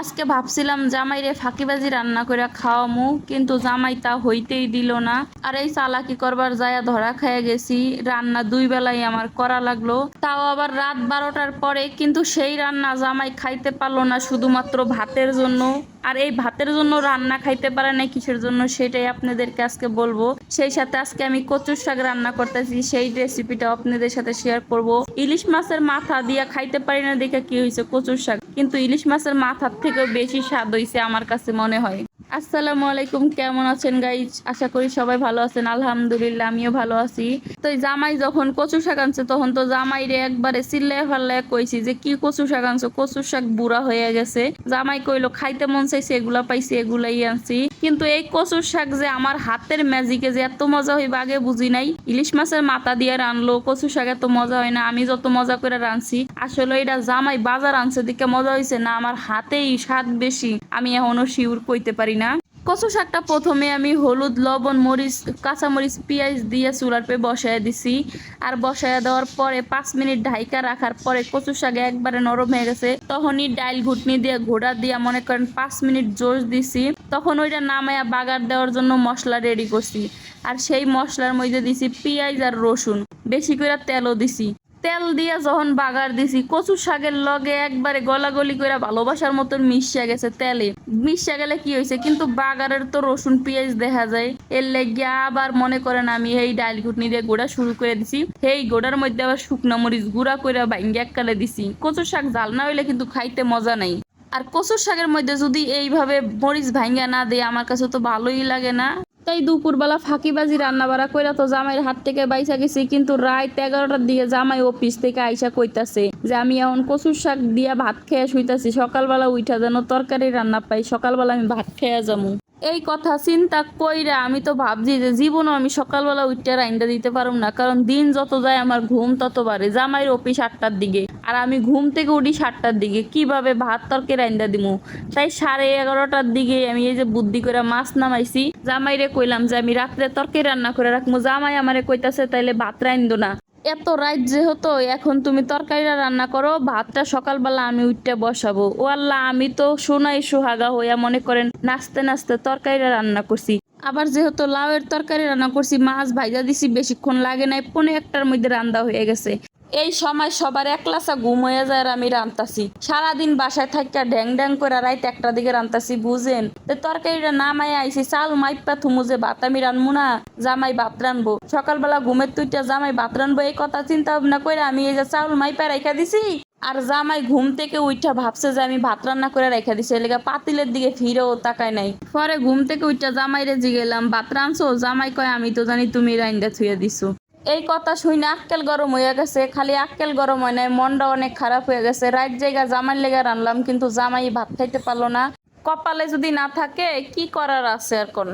আজকে ভাবছিলাম জামাই রে ফাঁকিবাজি রান্না করে খাওয়ামু, কিন্তু জামাই তা হইতেই দিল না। আর এই চালাকি করবার যায় ধরা খেয়ে গেছি, রান্না দুই বেলায় আমার করা লাগল। তাও আবার রাত বারোটার পরে কিন্তু সেই রান্না জামাই খাইতে পারল না শুধুমাত্র ভাতের জন্য। আর এই ভাতের জন্য রান্না খাইতে পারে না কিসের জন্য সেটাই আপনাদেরকে আজকে বলব। সেই সাথে আজকে আমি কচুর শাক রান্না করতেছি, সেই রেসিপিটা আপনাদের সাথে শেয়ার করব। ইলিশ মাছের মাথা দিয়া খাইতে পারি না দেখে কি হয়েছে কচুর শাক? কিন্তু ইলিশ মাছের মাথার থেকেও বেশি স্বাদ হয়েছে আমার কাছে মনে হয়। আসসালামু আলাইকুম, কেমন আছেন গাইজ আশা করি সবাই ভালো আছেন। আলহামদুলিল্লাহ, আমিও ভালো আছি। তো জামাই যখন কচু শাক আনছে, তখন তো জামাই রে একবারে চিল্লায় ফাল্লায় কইছি যে, কি কচু শাক আনছো? কচু শাক বুড়া হয়ে গেছে। জামাই কইলো, খাইতে মন চাইছে, এগুলা পাইছি, এগুলাই আনছি। কিন্তু এই কচুর শাক যে আমার হাতের ম্যাজিকে যে এত মজা হইবে আগে বুঝি নাই। ইলিশ মাছের মাথা দিয়ে রানলো কচু শাক এত মজা হয় না, আমি যত মজা করে রানছি আসলে এটা জামাই বাজার আনছে দিকে মজা হয়েছে না, আমার হাতেই স্বাদ বেশি, আমি এখনও শিউর কইতে পারি না। কচু শাকটা প্রথমে আমি হলুদ, লবণ, মরিচ, কাঁচামরিচ, পেঁয়াজ দিয়ে চুলার পে বসায় দিছি। আর বসায় দেওয়ার পরে পাঁচ মিনিট ঢাইকা রাখার পরে কচু শাক একবারে নরম হয়ে গেছে। তখনই ডাইল ঘুটনি দিয়ে ঘোড়া দিয়ে মনে করেন পাঁচ মিনিট জোশ দিছি। তখন ওইটা নামায়া বাগার দেওয়ার জন্য মশলা রেডি করছি। আর সেই মশলার মধ্যে দিছি পেঁয়াজ আর রসুন। বেশি করে তেলও দিছি। তেল দিয়া যখন বাগার দিছি কচু শাকের লগে একবারে গলাগলি করে ভালোবাসার মতন মিশিয়া গেছে তেলে। মিশিয়া গেলে কি হয়েছে কিন্তু বাগারের তো রসুন, পেঁয়াজ দেখা যায়। এর লেগে আবার মনে করেন আমি এই ডাইল ঘুটনি দিয়ে গোড়া শুরু করে দিছি। সেই গোড়ার মধ্যে আবার শুকনো মরিচ গুঁড়া করে ভাঙ্গি এককালে দিছি। কচু শাক জাল না হইলে কিন্তু খাইতে মজা নাই। আর কচুর শাকের মধ্যে যদি এইভাবে মরিচ ভাঙ্গা না দেয় আমার কাছে তো ভালোই লাগে না। তাই দুপুরবেলা ফাঁকিবাজি রান্না বাড়া কইরা তো জামাইয়ের হাত থেকে বাইসা গেছি, কিন্তু রাত এগারোটার দিকে জামাই অফিস থেকে আইসা কইতাছে যে, আমি এখন কচুর শাক দিয়া ভাত খেয়ে শুইতাছি, সকালবেলা উঠা যেন তরকারি রান্না পাই, সকালবেলা আমি ভাত খেয়ে যামু। এই কথা চিন্তা কইরা আমি তো ভাবছি যে জীবনও আমি সকালবেলা উঠতে রাইন্দা দিতে পারুম না, কারণ দিন যত যায় আমার ঘুম তত বাড়ে। জামাইয়ের অফিস আটটার দিকে, আর আমি ঘুম থেকে উঠি সাতটার দিকে। কীভাবে ভাত তরকে রাইন্দা দিমু? তাই সাড়ে এগারোটার দিকে আমি এই যে বুদ্ধি করে মাছ নামাইছি। জামাইরে কইলাম যে আমি রাত্রে তরকারি রান্না করে রাখব জামাই আমারে কইতাছে তাইলে ভাত রাইন্দো না। এত রাত যেহেতু, এখন তুমি তরকারিটা রান্না করো, ভাতটা সকালবেলা আমি উঠতে বসাবো। ও আল্লাহ, আমি তো সোনাই সোহাগা হইয়া মনে করেন নাচতে নাচতে তরকারিটা রান্না করছি। আবার যেহেতু লাউয়ের তরকারি রান্না করছি, মাছ ভাইজা দিছি, বেশিক্ষণ লাগে নাই পনেরো একটার মধ্যে রান্না হয়ে গেছে। এই সময় সবার একলাসা ঘুম হয়ে যায় আর আমি রান্তাছি। সারাদিন বাসায় থাকা ড্যাং ড্যাং করে রাইতে একটা দিকে রান্তাছি, বুঝেন? তো তরকারিটা নামাই আইছি, চাল মাইপা থুমু যে ভাত আমি রানবো না, জামাই ভাত রানবো। সকালবেলা ঘুমের তুইটা জামাই ভাত রানবো, এই কথা চিন্তা ভাবনা করে আমি এই যে চাউল মাইপা রেখা দিছি, আর জামাই ঘুম থেকে উঠা ভাবছে যে আমি ভাত রান্না করে রেখে দিছি এলাকা পাতিলের দিকে ফিরেও তাকায় নাই। পরে ঘুম থেকে উঠা জামাই রে জিগেলাম ভাত রানছো? জামাই কয়, আমি তো জানি তুমি রাইন্দা থুয়ে দিছো। এই কথা শুনে আক্কেল গরম হয়ে গেছে, খালি আক্কেল গরম হয় নাই, মনটা অনেক খারাপ হয়ে গেছে। রাত জায়গা জামাই লেগে রানলাম, কিন্তু জামাই ভাত খাইতে পারল না। কপালে যদি না থাকে, কি করার আছে এখন?